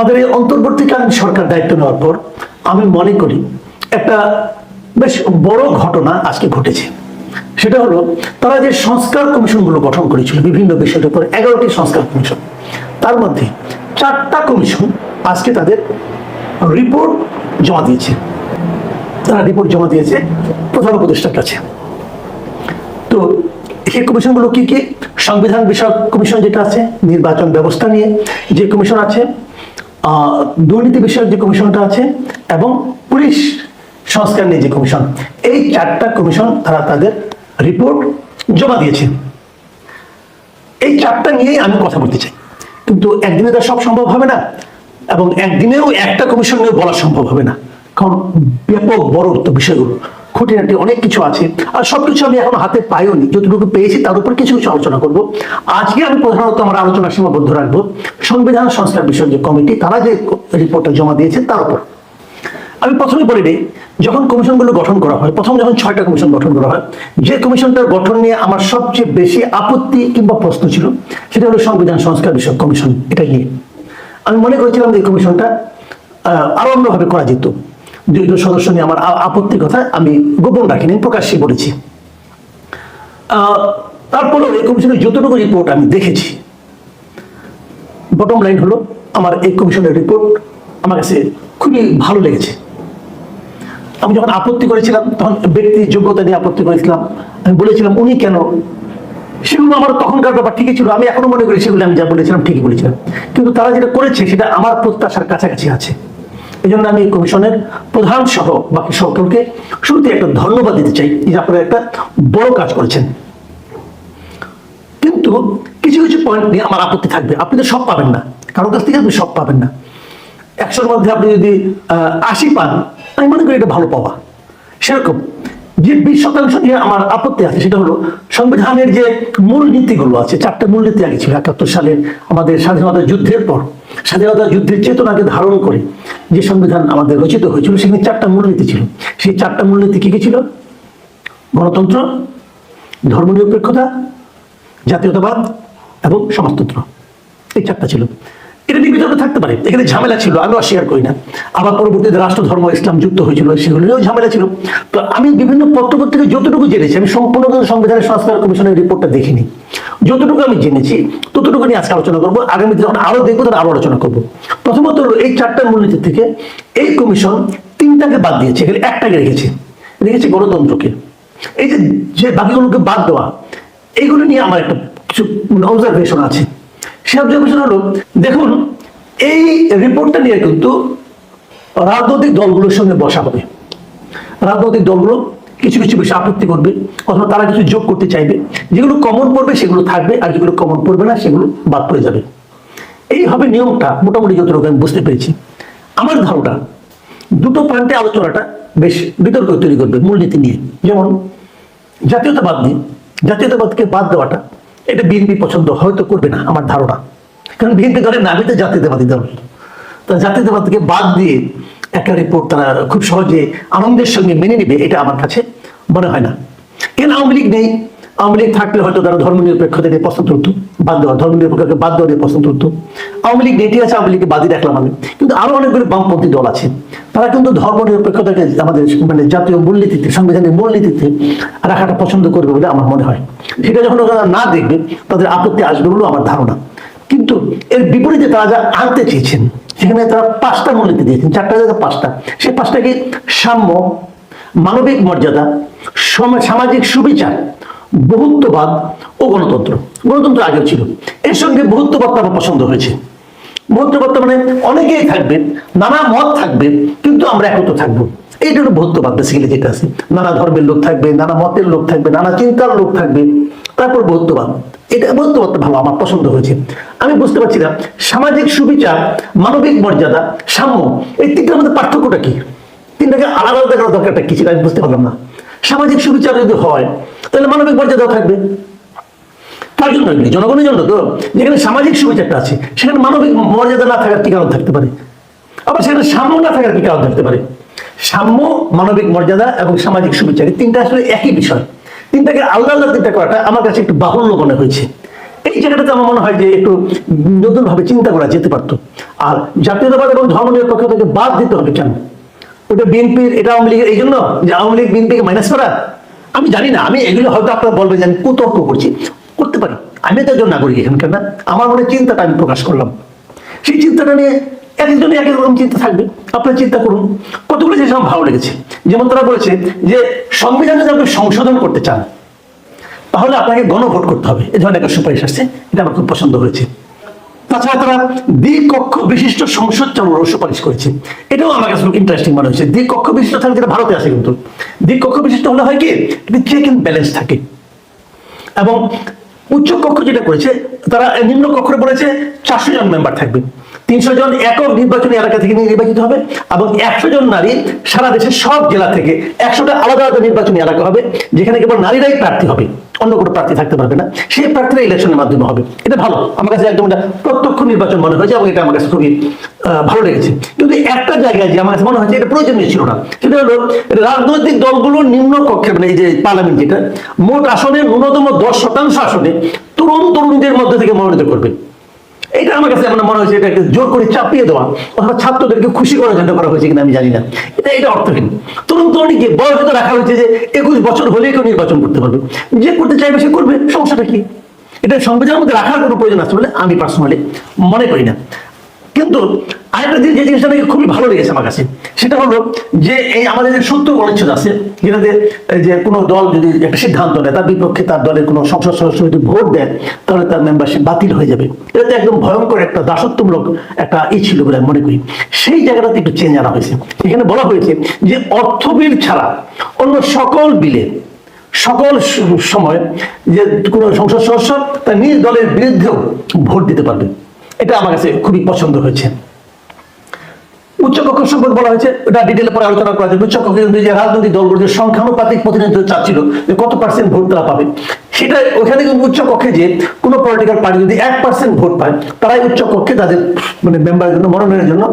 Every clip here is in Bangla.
আমাদের এই অন্তর্বর্তীকালীন সরকার দায়িত্ব নেওয়ার পর আমি মনে করি একটা বেশ বড় ঘটনা আজকে ঘটেছে। সেটা হলো তারা যে সংস্কার কমিশনগুলো গঠন করেছিল, বিভিন্ন বিষয়ের উপর এগারোটি সংস্কার কমিশন, তার মধ্যে চারটা কমিশন আজকে তাদের রিপোর্ট জমা দিয়েছে। তারা রিপোর্ট জমা দিয়েছে, প্রধান উপদেষ্টার কাছে। তো সেই কমিশনগুলো কি কি? সংবিধান বিষয়ক কমিশন যেটা আছে, নির্বাচন ব্যবস্থা নিয়ে যে কমিশন আছে দুর্নীতি বিষয়ক যে কমিশনটা আছে এবং পুলিশ সংস্কার নিয়ে যে কমিশন, এই চারটা কমিশন তারা তাদের রিপোর্ট জমা দিয়েছে। এই চারটা নিয়েই আমি কথা বলতে চাই। কিন্তু একদিনে তো সব সম্ভব হবে না এবং একদিনেও একটা কমিশন নিয়ে বলা সম্ভব হবে না। কারণ ব্যাপক বড় বিষয়গুলো। খুঁটিনাটি অনেক কিছু আছে, আর সবকিছু আমি এখন হাতে পাইও নি যতটুকু পেয়েছি তার উপর কিছু কিছু আলোচনা করব। আজকে আমি প্রধানত আমার আলোচনা সীমাবদ্ধ রাখব। সংবিধান সংস্কার বিষয়ক যে কমিটি, তারা যে রিপোর্টটা জমা দিয়েছে তার উপর। আমি প্রথমে বলে দিই, যখন কমিশনগুলো গঠন করা হয়, প্রথম যখন ছয়টা কমিশন গঠন করা হয়, যে কমিশনটার গঠন নিয়ে আমার সবচেয়ে বেশি আপত্তি কিংবা প্রশ্ন ছিল, সেটা হলো সংবিধান সংস্কার বিষয়ক কমিশন। এটা নিয়ে। আমি মনে করেছিলাম যে কমিশনটা আরও অন্যভাবে করা যেত। দুইজন সদস্য নিয়ে আমার আ- আপত্তির কথা আমি গোপন রাখিনি প্রকাশ্যে বলেছি। আহ, তারপরেও এই কমিশনের যতটুকু রিপোর্ট আমি দেখেছি বটম লাইন হলো আমার এই কমিশনের রিপোর্ট আমার কাছে খুবই ভালো লেগেছে। আমি যখন আপত্তি করেছিলাম তখন ব্যক্তি যোগ্যতা নিয়ে আপত্তি করেছিলাম আমি বলেছিলাম উনি কেন? সেগুলো আমার তখনকার ব্যাপার ঠিকই ছিল আমি এখনও মনে করি সেগুলো আমি যা বলেছিলাম ঠিকই বলেছিলাম। কিন্তু তারা যেটা করেছে সেটা আমার প্রত্যাশার কাছাকাছি আছে। এই জন্য আমি কমিশনের প্রধান সহ বাকি সকলকে শুরুতে একটা ধন্যবাদ দিতে চাই যে আপনারা একটা বড় কাজ করেছেন। কিন্তু কিছু কিছু পয়েন্ট নিয়ে আমার আপত্তি থাকবে। আপনি তো সব পাবেন না। কারোর কাছ থেকে আপনি সব পাবেন না। একশোর মধ্যে আপনি যদি আহ, আশি পান আমি মনে করি এটা ভালো পাওয়া। সেরকম যে বিশ শতাংশ নিয়ে আমার আপত্তি আছে, সেটা হলো সংবিধানের যে মূল নীতিগুলো আছে, চারটা মূল নীতি আগে ছিল, একাত্তর সালের আমাদের স্বাধীনতা যুদ্ধের পর, স্বাধীনতা যুদ্ধের চেতনাকে ধারণ করে যে সংবিধান আমাদের রচিত হয়েছিল, সেখানে চারটা মূলনীতি ছিল। সেই চারটা মূলনীতি কি কি ছিল? গণতন্ত্র, ধর্মনিরপেক্ষতা, জাতীয়তাবাদ এবং সমাজতন্ত্র। এই চারটা ছিল। এটা নিয়ে বিতর্ক থাকতে পারে। এখানে ঝামেলা ছিল আমি অস্বীকার করি না। আবার পরবর্তীতে রাষ্ট্র, ধর্ম, ইসলাম যুক্ত হয়েছিল সেগুলো নিয়েও ঝামেলা ছিল। তো আমি বিভিন্ন পত্রপত্রিকা যতটুকু জেনেছি, আমি সম্পূর্ণ সংবিধানের সংস্কার কমিশনের রিপোর্টটা দেখিনি। যতটুকু আমি জেনেছি, ততটুকু নিয়ে আজকে আলোচনা করব। আগামীতে যখন আরও দেখব, তখন আরও আলোচনা করব। প্রথমত হলো, এই চারটা মূলনীতি থেকে এই কমিশন তিনটাকে বাদ দিয়েছে। এখানে একটাকে রেখেছে। রেখেছে গণতন্ত্রকে। এই যে বাকিগুলোকে বাদ দেওয়া, এইগুলো নিয়ে আমার একটা কিছু অবজারভেশন আছে। সে অবজারভেশন হলো। দেখুন, এই রিপোর্টটা নিয়ে কিন্তু রাজনৈতিক দলগুলোর সঙ্গে বসা হবে। রাজনৈতিক দলগুলো কিছু কিছু বিষয়ে আপত্তি করবে, অথবা তারা কিছু যোগ করতে চাইবে। যেগুলো কমন পড়বে, সেগুলো থাকবে, আর যেগুলো কমন পড়বে না, সেগুলো বাদ পড়ে যাবে। এই হবে নিয়মটা, মোটামুটি যতটুকু আমি বুঝতে পেরেছি। আমার ধারণা, দুটো প্রান্তে আলোচনাটা বেশ বিতর্ক তৈরি করবে মূলনীতি নিয়ে। যেমন, জাতীয়তাবাদ নিয়ে। জাতীয়তাবাদকে বাদ দেওয়াটা এটা বিএনপি পছন্দ, হয়তো করবে না আমার ধারণা। কারণ বিএনপি দলের নামই তো জাতীয়তাবাদী দল। তো জাতীয়তাবাদকে বাদ দিয়ে একটা রিপোর্ট তারা খুব সহজে আনন্দের সঙ্গে মেনে নেবে, এটা আমার কাছে মনে হয় না। কেন আওয়ামী লীগ নেই? আওয়ামী লীগ থাকলে হয়তো তারা ধর্ম নিরপেক্ষতা নিয়ে পছন্দ করতো বাদ দেওয়া ধর্ম নিরপেক্ষকে বাদ দেওয়া নিয়ে পছন্দ করতো আওয়ামী লীগ নেই আছে, আওয়ামী লীগকে বাদই রাখলাম আমি। কিন্তু আরও অনেকগুলো বামপন্থী দল আছে। তারা কিন্তু ধর্ম নিরপেক্ষতাকে আমাদের মানে জাতীয় মূলনীতিতে সংবিধানের মূলনীতিতে রাখাটা পছন্দ করবে বলে আমার মনে হয়। সেটা যখন ওরা না দেখবে, তাদের আপত্তি আসবে বলেও আমার ধারণা। কিন্তু এর বিপরীতে তারা যা আনতে চেয়েছেন, সেখানে তারা পাঁচটা মূলনীতি দিয়েছেন। চারটা জায়গায় পাঁচটা। সেই পাঁচটাকে সাম্য, মানবিক মর্যাদা, সম- সামাজিক সুবিচার বহুত্ববাদ ও গণতন্ত্র। গণতন্ত্র আগেও ছিল। এর সঙ্গে বহুত্ববাদটা আমার পছন্দ হয়েছে। বহুত্ববাদ মানে অনেকেই থাকবে, নানা মত থাকবে, কিন্তু আমরা একত্র থাকব। এইটা হলো বহুত্ববাদ বেসিক্যালি যেটা আছে। নানা ধর্মের লোক থাকবে, নানা মতের লোক থাকবে, নানা চিন্তার লোক থাকবে। তারপর বহুত্ববাদ। এটা বহুত্ববাদটা ভালো, আমার পছন্দ হয়েছে। আমি বুঝতে পারছি না, সামাজিক সুবিচার, মানবিক মর্যাদা, সাম্য, এই তিনটার মধ্যে পার্থক্যটা কি? তিনটাকে আলাদা আলাদা করার দরকারটা কি ছিল আমি বুঝতে পারলাম না। সামাজিক সুবিচার যদি হয় তাহলে মানবিক মর্যাদাও থাকবে। কার জন্য জনগণের জন্য তো। যেখানে সামাজিক সুবিচারটা আছে, সেখানে মানবিক মর্যাদা না থাকার কি কারণ থাকতে পারে? আবার সেখানে সাম্য না থাকার কি কারণ থাকতে পারে? সাম্য, মানবিক মর্যাদা এবং সামাজিক সুবিচার তিনটা আসলে একই বিষয়। তিনটাকে আলাদা আলাদা তিনটা করাটা আমার কাছে একটু বাহুল্য মনে হয়েছে। এই জায়গাটাতে আমার মনে হয় যে একটু নতুন ভাবে চিন্তা করা যেতে পারতো। আর জাতীয়তাবাদ এবং ধর্ম নিরপেক্ষ থেকে বাদ দিতে হবে কেন? ওটা বিএনপির, এটা আওয়ামী লীগের, এই জন্য যে আওয়ামী লীগ বিএনপিকে মাইনাস করা? আমি জানি না, আমি এগুলো হয়তো আপনারা বলবেন যে আমি কুতর্ক করছি। করতে পারি। আমি তো একজন নাগরিক এখানকার না আমার মনে চিন্তাটা আমি প্রকাশ করলাম। সেই চিন্তাটা নিয়ে এক একজনের এক এক রকম চিন্তা থাকবে। আপনারা চিন্তা করুন, কতগুলো জিনিস আমার ভালো লেগেছে। যেমন তারা বলেছে যে সংবিধানে যদি আপনি সংশোধন করতে চান, তাহলে আপনাকে গণভোট করতে হবে। এ ধরনের একটা সুপারিশ আসছে, এটা আমার খুব পছন্দ হয়েছে। তাছাড়া তারা দ্বিকক্ষ বিশিষ্ট সংসদ চালানোর সুপারিশ করেছে। এটাও আমার কাছে ইন্টারেস্টিং মনে হয়েছে। দ্বিকক্ষ বিশিষ্ট থাকে যেটা ভারতে আছে কিন্তু। দ্বিকক্ষ বিশিষ্ট হলে হয় কি? চেক ব্যালেন্স থাকে। এবং উচ্চ কক্ষ যেটা করেছে, তারা নিম্ন কক্ষে বলেছে চারশো জন মেম্বার থাকবে। তিনশো জন একক নির্বাচনী এলাকা থেকে নির্বাচিত হবে এবং একশো জন নারী সারা দেশের সব জেলা থেকে একশোটা আলাদা আলাদা নির্বাচনী এলাকা হবে, যেখানে কেবল নারীরাই প্রার্থী হবে। অন্য কোনো প্রার্থী থাকতে পারবে না। সেই প্রার্থীরা ইলেকশনের মাধ্যমে হবে। এটা ভালো। আমার কাছে একদম এটা প্রত্যক্ষ নির্বাচন মনে হয়েছে এবং এটা আমার কাছে খুবই ভালো লেগেছে। কিন্তু একটা জায়গায় যে আমার কাছে মনে হয়েছে, এটা প্রয়োজনীয় ছিল না। সেটা হলো রাজনৈতিক দলগুলো নিম্ন কক্ষে মানে এই যে পার্লামেন্ট যেটা, মোট আসনের ন্যূনতম দশ শতাংশ আসনে তরুণ তরুণীদের মধ্যে থেকে মনোনীত করবে। এটা আমার কাছে আমার মনে হয়েছে এটা একটা জোর করে চাপিয়ে দেওয়া, অথবা ছাত্রদেরকে খুশি করার জন্য করা হয়েছে কিনা আমি জানি না। এটা এটা অর্থহীন। তরুণ তরুণীকে বয়সে তো রাখা হয়েছে যে একুশ বছর হলেই কেউ নির্বাচন করতে পারবে। যে করতে চাইবে সে করবে, সমস্যাটা কি? এটা সংবিধানের মধ্যে রাখার কোনো প্রয়োজন আছে বলে আমি পার্সোনালি মনে করি না। কিন্তু আরেকটা দিন যে জিনিসটা খুবই ভালো লেগেছে আমার কাছে সেটা হলো যে এই আমাদের যে সত্য অনুচ্ছেদ আছে, যেটাতে যে কোনো দল যদি একটা সিদ্ধান্ত নেয়, তার বিপক্ষে তার দলের কোনো সংসদ সদস্য যদি ভোট দেয়, তাহলে তার মেম্বারশিপ বাতিল হয়ে যাবে। এটা তো একদম ভয়ঙ্কর একটা দাসত্বমূলক একটা ই ছিল বলে মনে করি। সেই জায়গাটাতে একটু চেঞ্জ আনা হয়েছে। এখানে বলা হয়েছে যে অর্থ বিল ছাড়া অন্য সকল বিলে, সকল সময় যে কোনো সংসদ সদস্য তার নিজ দলের বিরুদ্ধেও ভোট দিতে পারবে। এটা আমার কাছে খুবই পছন্দ হয়েছে। সম্পর্কে বলা হয়েছে, এটা ডিটেলে পরে আলোচনা করা যাবে। যে রাজনৈতিক দলগুলো যে সংখ্যানুপাতিক প্রতিনিধিত্ব চাচ্ছিল যে কত পার্সেন্ট ভোট তারা পাবে। সেটা ওখানে কিন্তু যে কোনো পলিটিক্যাল পার্টি যদি এক পার্সেন্ট ভোট পায়, তারাই তাদের মানে মেম্বারের জন্য, মনোনয়নের জন্য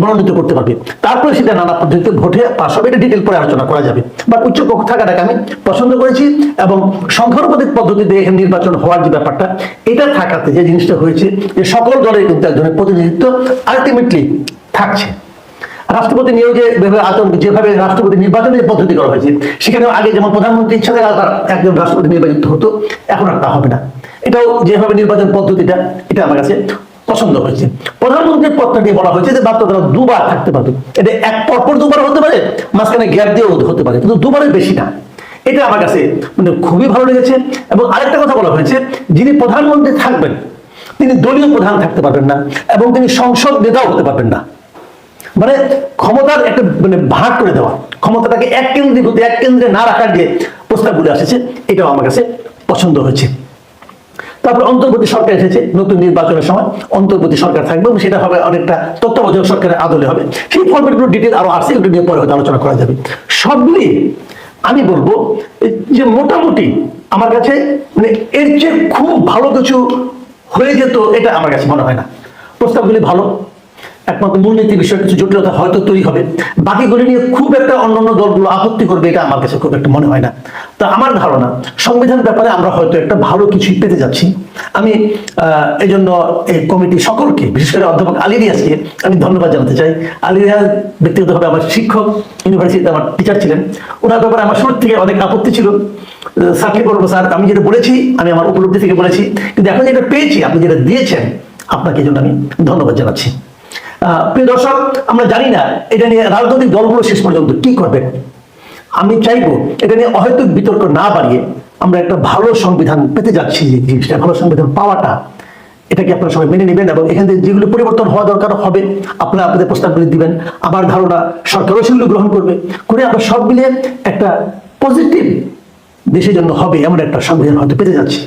মনোনীত করতে পারবে। তারপরে সেটা নানা পদ্ধতিতে ভোটে পাস হবে, এটা ডিটেল পরে আলোচনা করা যাবে। বাট উচ্চকক্ষ থাকাটাকে আমি পছন্দ করেছি এবং সংখ্যানুপাতিক পদ্ধতিতে এখানে নির্বাচন হওয়ার যে ব্যাপারটা, এটা থাকাতে যে জিনিসটা হয়েছে যে সকল দলের কিন্তু একজনের প্রতিনিধিত্ব আলটিমেটলি থাকছে। রাষ্ট্রপতি নিয়োগে যেভাবে রাষ্ট্রপতি নির্বাচনের পদ্ধতি করা হয়েছে সেখানে আগে যেমন প্রধানমন্ত্রী ইচ্ছা আবার একজন রাষ্ট্রপতি নির্বাচিত হতো, এখন আর তা হবে না। এটাও যেভাবে নির্বাচন পদ্ধতিটা, এটা আমার কাছে পছন্দ হয়েছে। প্রধানমন্ত্রীর পদটা নিয়ে বলা হয়েছে যে মাত্র তারা দুবার থাকতে পারবে। এটা এক পরপর দুবার হতে পারে, মাঝখানে গ্যাপ দিয়েও হতে পারে, কিন্তু দুবারের বেশি না। এটা আমার কাছে মানে খুবই ভালো লেগেছে। এবং আরেকটা কথা বলা হয়েছে, যিনি প্রধানমন্ত্রী থাকবেন, তিনি দলীয় প্রধান থাকতে পারবেন না, এবং তিনি সংসদ নেতাও হতে পারবেন না। মানে ক্ষমতার একটা মানে ভাগ করে দেওয়া। ক্ষমতাটাকে এক কেন্দ্রিক হতে এক কেন্দ্রে না রাখার যে প্রস্তাবগুলো এসেছে এটাও আমার কাছে পছন্দ হয়েছে। তারপর অন্তর্বর্তী সরকার এসেছে নতুন নির্বাচনের সময়। অন্তর্বর্তী সরকার থাকবে এবং সেটা হবে অনেকটা তত্ত্বাবধায়ক সরকারের আদলে হবে। সেই ফর্মেটগুলো ডিটেল আরও আসছে এগুলো নিয়ে পরে হয়তো আলোচনা করা যাবে। সব মিলিয়ে আমি বলব যে মোটামুটি আমার কাছে মানে এর চেয়ে খুব ভালো কিছু হয়ে যেত, এটা আমার কাছে মনে হয় না। প্রস্তাবগুলি ভালো একমাত্র মূলনীতি বিষয়ে কিছু জটিলতা হয়তো তৈরি হবে। বাকিগুলি নিয়ে খুব একটা অন্যান্য দলগুলো আপত্তি করবে এটা আমার কাছে খুব একটা মনে হয় না। তা আমার ধারণা সংবিধান ব্যাপারে আমরা হয়তো একটা ভালো কিছুই পেতে যাচ্ছি। আমি আহ, এই জন্য এই কমিটি সকলকে বিশেষ করে অধ্যাপক আলী রিয়াজকে আমি ধন্যবাদ জানাতে চাই। আলী রিয়াজ ব্যক্তিগতভাবে আমার শিক্ষক ইউনিভার্সিটিতে আমার টিচার ছিলেন। ওনার ব্যাপারে আমার শুরু থেকে অনেক আপত্তি ছিল। স্যারকে বলব স্যার? আমি যেটা বলেছি আমি আমার উপলব্ধি থেকে বলেছি। কিন্তু এখন যেটা পেয়েছি আপনি যেটা দিয়েছেন আপনাকে এই জন্য আমি ধন্যবাদ জানাচ্ছি। প্রিয় দর্শক, আমরা জানি না, এটা নিয়ে রাজনৈতিক দলগুলো শেষ পর্যন্ত কি করবে। আমি চাইব, এটা নিয়ে অহেতুক বিতর্ক না বাড়িয়ে আমরা একটা ভালো সংবিধান পেতে যাচ্ছি যে জিনিসটা, ভালো সংবিধান পাওয়াটা। এটাকে আপনারা সবাই মেনে নেবেন এবং এখান থেকে যেগুলো পরিবর্তন হওয়া দরকার হবে, আপনারা আপনাদের প্রস্তাবগুলি দিবেন। আমার ধারণা, সরকারও সেগুলো গ্রহণ করবে। করে আমরা সব মিলিয়ে একটা পজিটিভ দেশের জন্য হবে, এমন একটা সংবিধান হয়তো পেতে যাচ্ছি।